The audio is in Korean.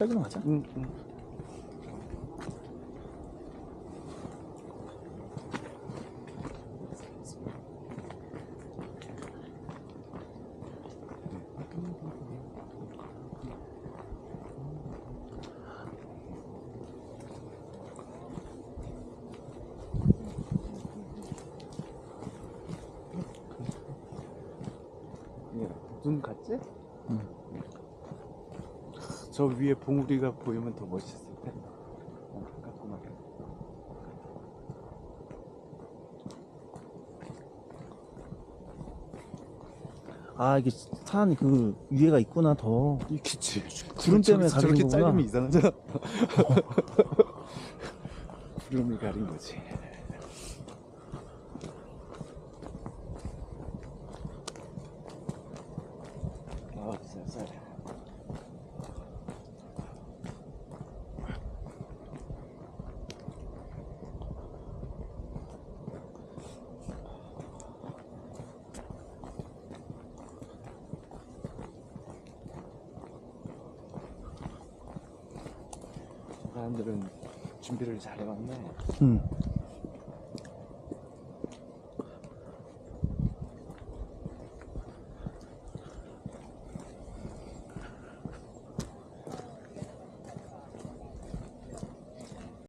여기로 가자. 응, 응. 예, 눈 같지? 응. 저 위에 봉우리가 보이면 더 멋있을 텐데. 어, 깔끔하게. 아 이게 산 그 위에가 있구나 더. 있겠지. 구름 때문에 저렇게- 저렇게 가리는 거구나. 자르면 이상하잖아. 구름이 가린 거지. 아, 쌀쌀. 사람들은 준비를 잘 해왔네. 응.